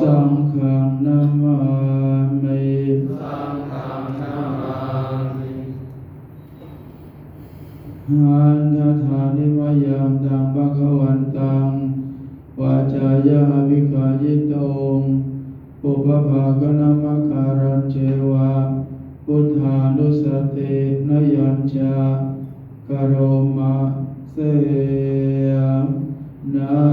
สังฆังนามามิสังฆังนามามิหันทธานิวายังตังภะคะวันตังวาจายาวิกายิโตงปุปภาคณมการันเจวะพุทธานุสตินยัญจากโรมาเสยนะ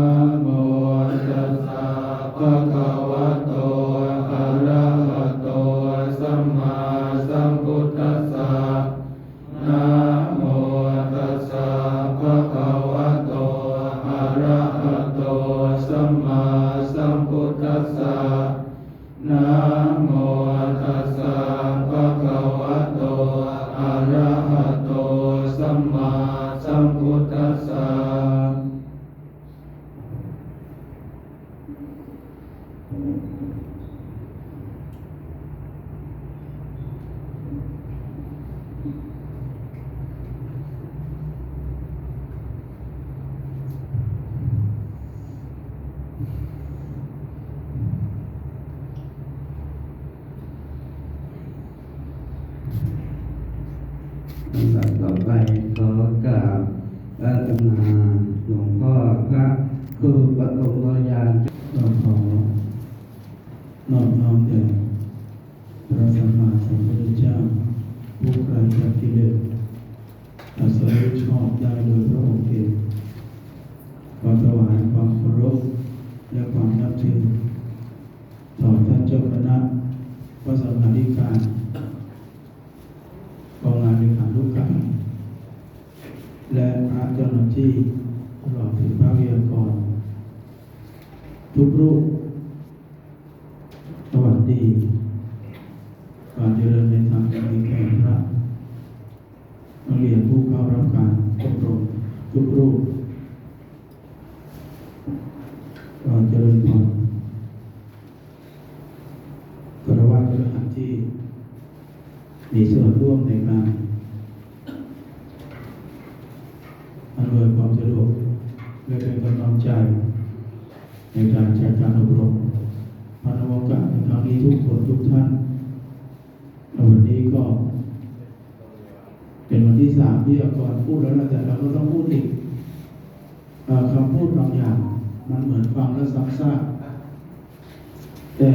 สัมพุทธัสสะนะโมตัสสะภะคะวะโตอะระหะโตสัมมาสัมพุทธัสสะ ลำดับต่อไปขอกราบอาตมาหลวงพ่อพระครูปฐมยาน ก็ขอนอบน้อมแด่พระสัมมาสัมพุทธเจ้าผู้ไกลจากกิเลสอาศัยชอบได้โดยพระองค์เองขอถวายความเคารพและความนับถือต่อท่านเจ้าคณะพระสังฆาธิการกองงานในขานุการและพระเจ้าหน้าที่ตลอดถึงพระวิทยากร ทุกรูปสวัสดีการเจริญในทางการแข่พระนักเรียนผู้เข้ารับการอบรมทุกรูปการเจริญพรกระว่าจะหันที่ มีส่วนร่วมในการอำนวยความสะดวกและเป็นกำลังใจในการจัดการอบรมพานวกะในครั้งนี้ทุกคนทุกท่านและวันนี้ก็ เป็นวันที่สามที่อาจารย์พูดแล้วนะแต่เรา ก็ต้องพูดอีกเอ่อคำพูดบางอย่าง มันเหมือนฟังแล้วซ้ำซากแต่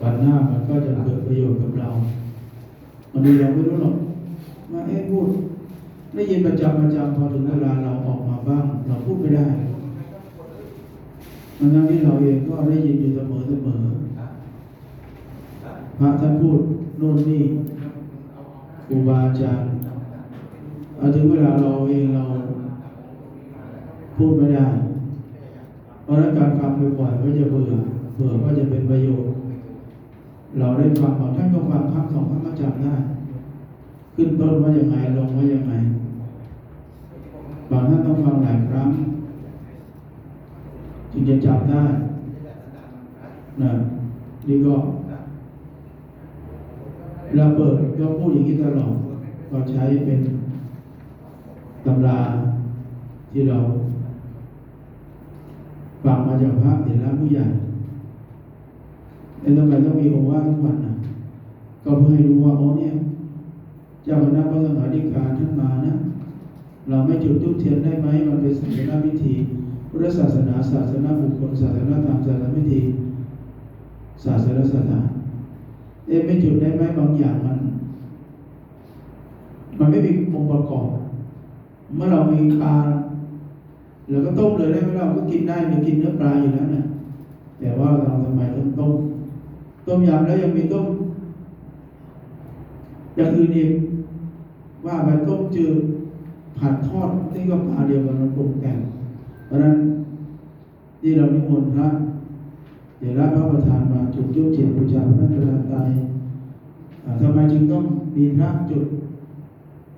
วันหน้ามันก็จะเกิดประโยชน์กับเราวันนี้เราไม่รู้หรอกว่าเอ๊ะพูดได้ยินประจำประจำพอถึงเวลาเราออกมาบ้าง เราพูดไม่ได้ทั้งนั้นที่เราเองก็ได้ยินอยู่เสมอเสมอพระท่านพูดโน่นนี่ครูบาอาจารย์ เอาถึงเวลาเราเองเราพูดไม่ได้ เพราะนั้นการฟังบ่อยๆก็จะเบื่อ เบื่อก็จะเป็นประโยชน์ เราได้ฟังบางท่านก็ฟังครั้งสองครั้งก็จำได้ ขึ้นต้นว่ายังไงลงว่ายังไง บางท่านต้องฟังหลายครั้งจึงจะจับได้นะนี่ก็เราเปิดก็พูดอย่างนี้ตลอดก็ใช้เป็น ตำราที่เราฟังมาจากพระเถระผู้ใหญ่ในทำไมต้องมีโอวาทุกวันนะก็เพื่อให้รู้ว่าโอ้เนี่ย เจ้าคณะพระสังฆาธิการท่านมานะ เราไม่จุดทุกเทียนได้ไหมมันเป็นศาสนาพิธีพุทธศาสนาศาสนาบุคคลศาสนาธรรมศาสนาพิธีศาสนาสถานเอ๊ะไม่จุดได้ไหมบางอย่างมัน มันไม่มีองค์ประกอบ เมื่อเรามีปลาเราก็ต้มเลยได้ไหมเราก็กินได้เรากินเนื้อปลาอยู่แล้วนี่ยแต่ว่าเราทำไมต้องต้ม ต้มยำแล้วยังมีต้มอย่างอื่นอีกว่าไปต้มจืดผัดทอดนี่ก็ปลาเดียวกันมันปรุงแต่งเพราะนั้นที่เรานิมนต์พระเดี๋ยวรับพระประธานมาจุดยุบเทียนบูชาพระนัตรัตรัยทำไมจึงต้องมีพระจุด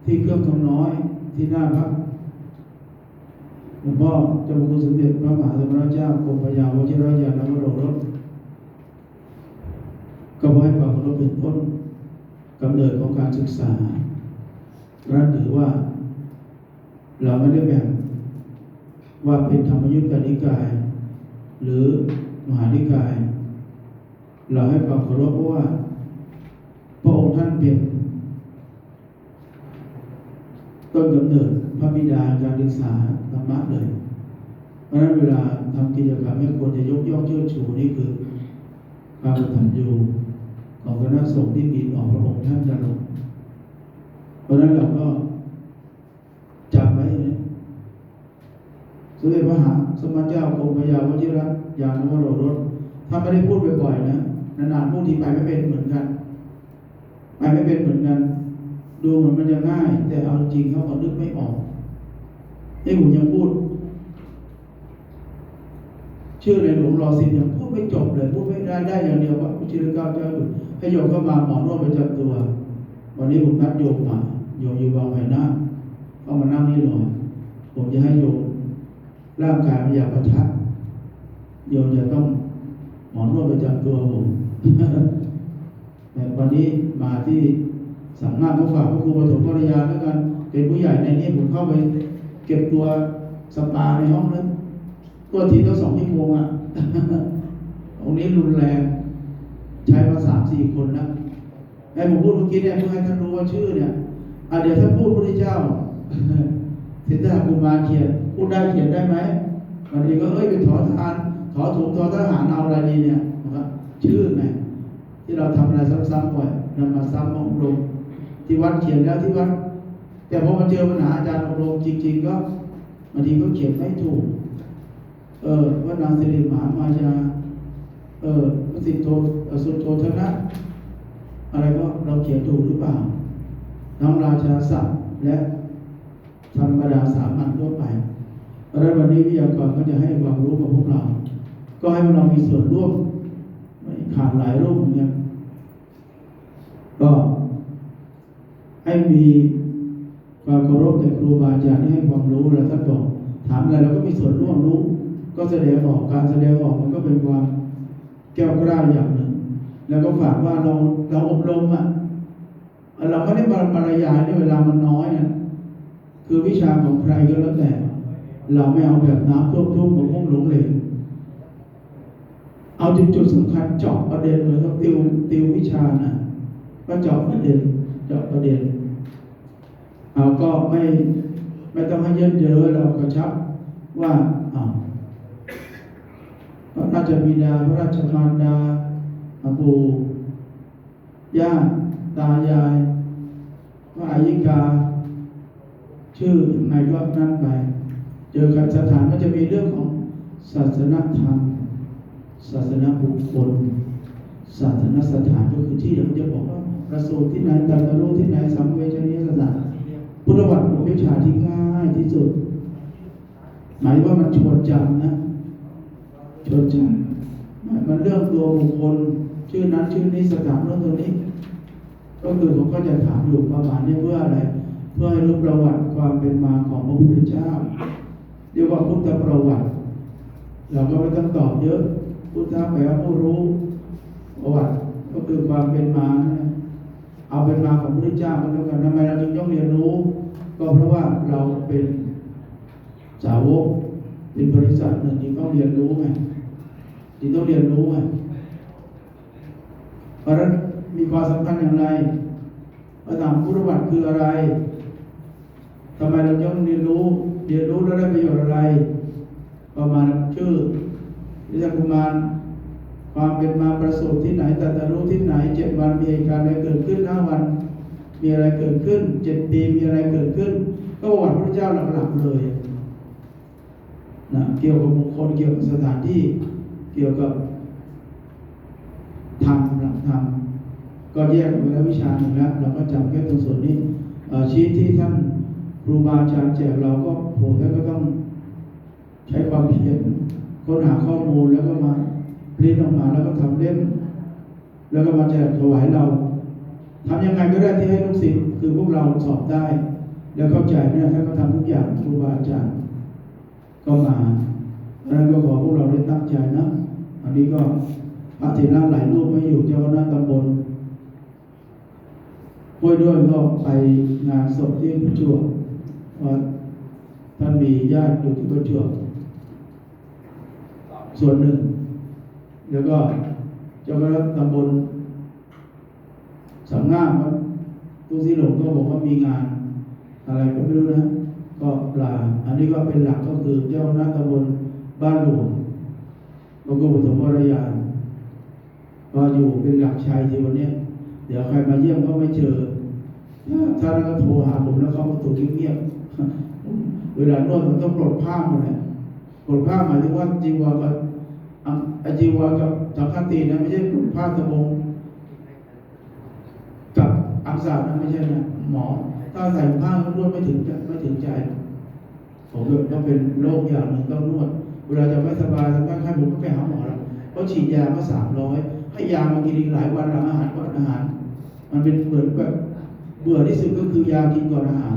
ที่เครื่องทำน้อย ที่หน้าพระหลวงพ่อเจ้าพระคุณสมเด็จพระมหาสมณเจ้ากรมพยาวชิรยานวโรรสก็ไว้ความเคารพเป็นต้นกำเนิดของการศึกษารัฐถือว่า เราไม่ได้แบ่งว่าเป็นธรรมยุทธนิกาย หรือมหานิกาย เราให้ความเคารพเพราะว่า พระองค์ท่านเป็น ต้นกำเนิดพระบิดาการศึกษาธรรมะเลย เพราะฉะนั้นเวลาทำกิจกรรมให้ควรจะยกย่องเชิดชูนี่คือความกตัญญูของคณะสงฆ์ที่มีต่อพระองค์ท่านจะลงเพราะฉะนั้นเราก็จำไว้นะสมเด็จพระมหาสมมาเจ้ากรมพยาวชิระยานวโรรสถ้าไม่ได้พูดบ่อยๆนะนานๆพูดทีไปไม่เป็นเหมือนกัน ไปไม่เป็นเหมือนกัน ดูเหมือนมันจะง่าย แต่เอาจริงเขาก็นึกไม่ออกให้ผมยังพูด ชื่อในหลวงรอสิบยังพูดไม่จบเลย พูดไม่ได้ได้อย่างเดียวว่าชื่อเก้าเจ้าอยู่ให้โยมเข้ามาหมอนวดประจำตัว วันนี้ผมนัดโยมมาโยมอยู่บางไผ่หน้าเข้ามานั่งนี่หน่อยผมจะให้โยมร่างกายมันอยากประทัดโยมจะต้องหมอนวดประจำตัวผมแต่วันนี้มาที่ สำนักเขาฝากพระครูปฐมภรรยาแล้วกัน เป็นผู้ใหญ่ในนี้ผมเข้าไป เก็บตัวสปาในห้องนั้นตัวทีต้องสองชั่วโมงอะตรงนี้รุนแรง ใช้มาสามสี่คนนะให้ผมพูดเมื่อกี้เนี่ยเพื่อให้ท่านรู้ว่าชื่อเนี่ยอะเดี๋ยวท่านพูดพระเจ้าสิทธากุมารเขียนพูดได้เขียนได้ไหมวันนี้ก็เอ้ยไปถอทานถอถุงถอทหารเอาอะไรดีเนี่ยนะครับชื่อไงที่เราทำอะไรซ้ำๆบ่อยนำมาซ้ำมาอบรม ที่วัดเขียนแล้วที่วัด แต่พอมาเจอปัญหาอาจารย์อบรมจริง ๆ ก็บางทีก็เขียนไม่ถูก เออว่านางสิริมหามายาเออพระสิทธิโทสุโธธนะ อะไรก็เราเขียนถูกหรือเปล่าน้องราชาศัพท์และธรรมดาสามัญทั่วไปเพราะฉะนั้นวันนี้วิทยากรก็จะให้ความรู้กับพวกเรา ก็ให้พวกเรามีส่วนร่วมไม่ขาดหลายรูปเหมือนกันก็ ให้มีความเคารพแต่ครูบาอาจารย์ให้ความรู้แล้วท่านบอกถามอะไรเราก็มีส่วนร่วมรู้ ก็แสดงออกการแสดงออกมันก็เป็นความแก้วกล้าอย่างหนึ่ง แล้วก็ฝากว่าเราเราอบรมอะเราไม่ได้บรรยายในเวลามันน้อยนะคือวิชาของใครก็แล้วแต่ เราไม่เอาแบบน้ำท่วมทุ่งของพวกหลงเหลงเอาจุดจุดสำคัญเจาะประเด็นเลยก็ติวติววิชาน่ะ ก็เจาะประเด็นเจาะประเด็นเอาก็ไม่ไม่ต้องให้เยินเยอะเรากระชับว่าอาพระราชบิดาพระราชมารดาอาปู่ย่าตายายพระอายิกา ชื่อยังไงก็นั่นไป เจอกันสถานก็จะมีเรื่องของศาสนธรรม ศาสนาบุคคล ศาสนสถานก็คือที่เราจะบอกว่า ประสูติที่ไหนตรัสรู้ที่ไหนสังเวชนียสถานพุทธวัตรเป็นวิชาที่ง่ายที่สุด หมายว่ามันชวนจำนะชวนจำมันเรื่องตัวบุคคลชื่อนั้นชื่อนี้สถานโน้นตัวนี้ก็คือผมก็จะถามอยู่ประมาณนี้เพื่ออะไร เพื่อให้รู้ประวัติความเป็นมาของพระพุทธเจ้าเรียกว่าพุทธประวัติ เราก็ไม่ต้องตอบเยอะพุทธะแปลว่าผู้รู้ประวัติก็คือความเป็นมานะ เอาเป็นมาของพระพุทธเจ้าก็แล้วกันทำไมเราจึงต้องเรียนรู้ ก็เพราะว่าเราเป็นสาวกเป็นบริษัทหนึ่งที่ต้องเรียนรู้ไงที่ต้องเรียนรู้ไงเพราะนั้นมีความสำคัญอย่างไรพระธรรมพุทธวัตรคืออะไรทำไมเราต้องเรียนรู้ เรียนรู้แล้วได้ประโยชน์อะไร ประมาณชื่อวิทยากุมาร ความเป็นมาประสูติที่ไหนตรัสรู้ที่ไหนเจ็ดวันมีเหตุการณ์อะไรเกิดขึ้นห้าวัน มีอะไรเกิดขึ้นเจ็ดปีมีอะไรเกิดขึ้น ก็ประวัติพระเจ้าหลักๆเลยนะเกี่ยวกับบุคคลเกี่ยวกับสถานที่เกี่ยวกับธรรมหลักธรรมก็แยกออกไปแล้ววิชาหนึ่งแล้วเราก็จำแค่ตรงส่วนนี้ชีทที่ท่านครูบาอาจารย์แจกเราก็โหท่านก็ต้องใช้ความเพียรค้นหาข้อมูลแล้วก็มา ผลิตออกมาแล้วก็ทำเล่ม แล้วก็มาแจกถวายเราทำยังไงก็ได้ที่ให้ลูกศิษย์คือพวกเราสอบได้ แล้วเข้าใจเนี่ยท่านก็ทำทุกอย่างครูบาอาจารย์ก็มาดังนั้นก็ขอพวกเราได้ตั้งใจนะอันนี้ก็พระเถระหลายรูปไม่อยู่เจ้าคณะตำบลห้วยด้วยก็ไปงานศพที่ประจวบว่าท่านมีญาติอยู่ที่ประจวบส่วนหนึ่ง แล้วก็เจ้าคณะตำบลสำงามวัดตุ้งสีหลงก็บอกว่ามีงาน อะไรก็ไม่รู้นะ ก็ลา อันนี้ก็เป็นหลักก็คือเจ้าคณะตำบลบ้านหลวงแล้วก็ปฐมวรยานก็อยู่เป็นหลักชัยที่วันเนี้ยเดี๋ยวใครมาเยี่ยมก็ไม่เจอถ้าถ้าเราก็โทรหาผมแล้วเขาก็ตัวเงียบๆเวลานวดมันต้องปลดผ้าหมดเลยปลดผ้าหมายถึงว่าจีวรกับ อะไอจีวรกับสังฆตีนะไม่ใช่ผ้าสบงกับอักษรนะไม่ใช่นะหมอ ถ้าใส่ผ้านวดไม่ถึงไม่ถึงใจ ผมก็เป็นโรคอย่างหนึ่งต้องนวด เวลาจะไม่สบายสักพักให้ผมก็ไปหาหมอแล้วเขาฉีดยามาสามร้อยให้ยามากินอีกหลายวันหลังอาหารก่อนอาหาร มันเป็นเหมือนแบบเบื่อที่สุดก็คือยากินก่อนอาหาร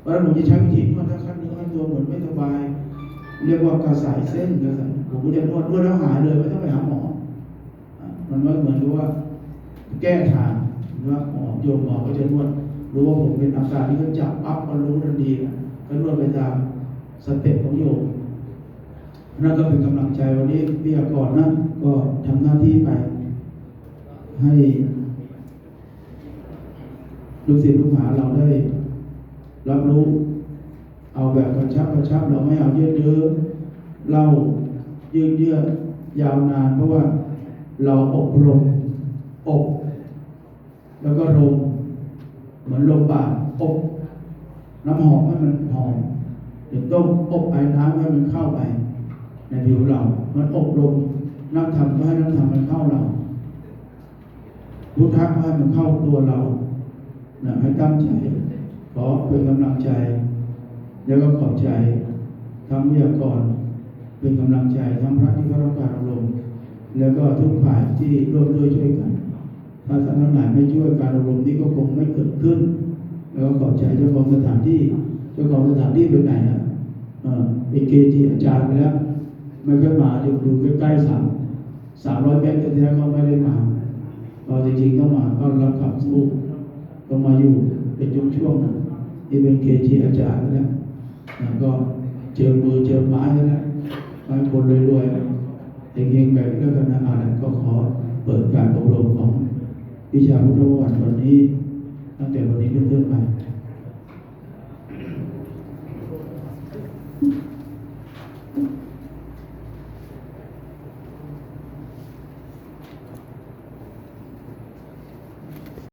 เพราะฉะนั้นผมจะใช้วิธีนวดถ้าขั้นเนื้อขั้นตัวเหมือนไม่สบาย เรียกว่ากระสายเส้นกระสาย ผมจะนวดนวดแล้วหายเลยไม่ต้องไปหาหมอ มันก็เหมือนกับว่า แก้ทางหรือว่าหมอโยมหมอก็จะนวดรู้ว่าผมเป็นอาการที่เขาจับปั๊บก็รู้ทันทีนะก็นวดไปตามสเต็ปของโยมนั่นก็เป็นกำลังใจวันนี้วิทยากรนะก็ทำหน้าที่ไป ให้ลูกศิษย์ลูกหาเราได้ รับรู้ เอาแบบกระชับกระชับเราไม่เอาเยอะเยอะเล่า ยืดเยื้อยาวนาน เพราะว่าเราอบรมอบ แล้วก็ลมเหมือนลมบาดอบน้ำหอมให้มันหอมเดี๋ยวต้องอบไอ้น้ำให้มันเข้าไป ในผิวเรา มันอบรมนักธรรมก็ให้นักธรรมมันเข้าเราพุทธะก็ให้มันเข้าตัวเรานะให้ตั้งใจขอเป็นกำลังใจ แล้วก็ขอบใจทั้งวิทยากร เป็นกำลังใจทั้งพระที่เขารับการอบรมแล้วก็ทุกฝ่ายที่ร่วมด้วยช่วยกัน ถ้าท่านทั้งหลายไม่ช่วยการอบรมนี้ก็คงไม่เกิดขึ้น แล้วก็ขอบใจเจ้าของสถานที่ เจ้าของสถานที่เป็นไหนอะเออเป็นเกจิอาจารย์ไปแล้วไม่เคยมาอยู่ดูใกล้ๆสามสามร้อยเมตรแต่แท้ก็ไม่ได้มาเราจริงๆต้องมาก็รับคำสู้ต้องมาอยู่เป็นช่วงช่วงๆนะที่เป็นเกจิอาจารย์ไปแล้วแล้วก็เจอมือเจอไม้แล้ว นะไม้คนรวยๆเองๆไปด้วกันนะอาจารก็ขอเปิดการอบรมของวิชาพุทธประวัติวันนี้ ตั้งแต่วันนี้เป็นต้นไป